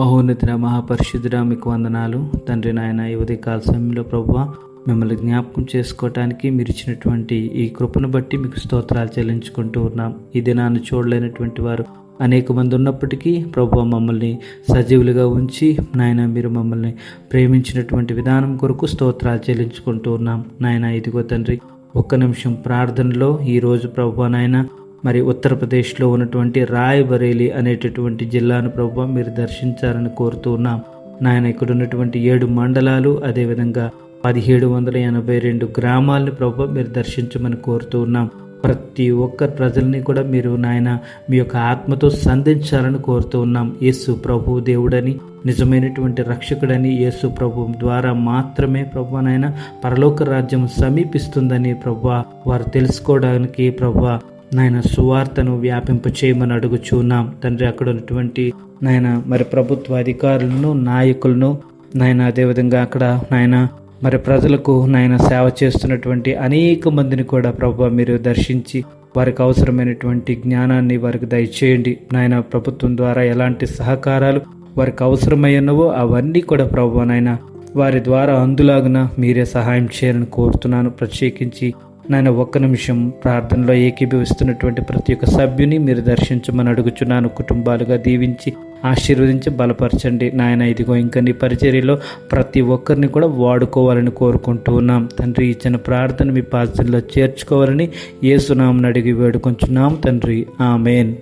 మహోన్నతుడ మహాపరిశుద్ధుడ మీకు వందనాలు. తండ్రి నాయన యువతి కాల సమయంలో ప్రభు మిమ్మల్ని జ్ఞాపకం చేసుకోవటానికి మీరు ఇచ్చినటువంటి ఈ కృపను బట్టి మీకు స్తోత్రాలు చెల్లించుకుంటూ ఉన్నాం. ఈ దినాన్ని చూడలేనటువంటి వారు అనేక మంది ఉన్నప్పటికీ ప్రభు మమ్మల్ని సజీవులుగా ఉంచి నాయన మీరు మమ్మల్ని ప్రేమించినటువంటి విధానం కొరకు స్తోత్రాలు చెల్లించుకుంటూ ఉన్నాం. నాయన ఇదిగో తండ్రి ఒక్క నిమిషం ప్రార్థనలో ఈరోజు ప్రభు నాయన మరి ఉత్తరప్రదేశ్లో ఉన్నటువంటి రాయ్బరేలీ అనేటటువంటి జిల్లాను ప్రభు మీరు దర్శించాలని కోరుతూ ఉన్నాం. నాయన ఇక్కడ ఉన్నటువంటి ఏడు మండలాలు అదేవిధంగా పదిహేడు వందల ఎనభై రెండు గ్రామాలని ప్రభు మీరు దర్శించమని కోరుతూ ఉన్నాం. ప్రతి ఒక్క ప్రజల్ని కూడా మీరు నాయన మీ యొక్క ఆత్మతో సంధించాలని కోరుతూ ఉన్నాం. యేసు ప్రభు దేవుడని నిజమైనటువంటి రక్షకుడని యేసు ప్రభు ద్వారా మాత్రమే ప్రభు నాయన పరలోక రాజ్యం సమీపిస్తుందని ప్రభు వారు తెలుసుకోవడానికి ప్రభు నాయన సువార్తను వ్యాపింప చేయమని అడుగుచున్నాం. తండ్రి అక్కడ ఉన్నటువంటి నాయన మరి ప్రభుత్వ అధికారులను నాయకులను నాయన అదేవిధంగా అక్కడ నాయన మరి ప్రజలకు నాయన సేవ చేస్తున్నటువంటి అనేక మందిని కూడా ప్రభు మీరు దర్శించి వారికి అవసరమైనటువంటి జ్ఞానాన్ని వారికి దయచేయండి. నాయన ప్రభుత్వం ద్వారా ఎలాంటి సహకారాలు వారికి అవసరమైనవో అవన్నీ కూడా ప్రభు నాయన వారి ద్వారా అందులాగున మీరే సహాయం చేయాలని కోరుతున్నాను. ప్రత్యేకించి నాయన ఒక్క నిమిషం ప్రార్థనలో ఏకీభవిస్తున్నటువంటి ప్రతి ఒక్క సభ్యుని మీరు దర్శించమని అడుగుచున్నాను. కుటుంబాలుగా దీవించి ఆశీర్వదించి బలపరచండి. నాయన ఇదిగో ఇంకా నీ పరిచర్యలో ప్రతి ఒక్కరిని కూడా వాడుకోవాలని కోరుకుంటూ ఉన్నాం. తండ్రి ఇచ్చిన ప్రార్థన మీ పాత్రలో చేర్చుకోవాలని ఏసునామని అడిగి వేడుకొంచున్నాం తండ్రి ఆమెన్.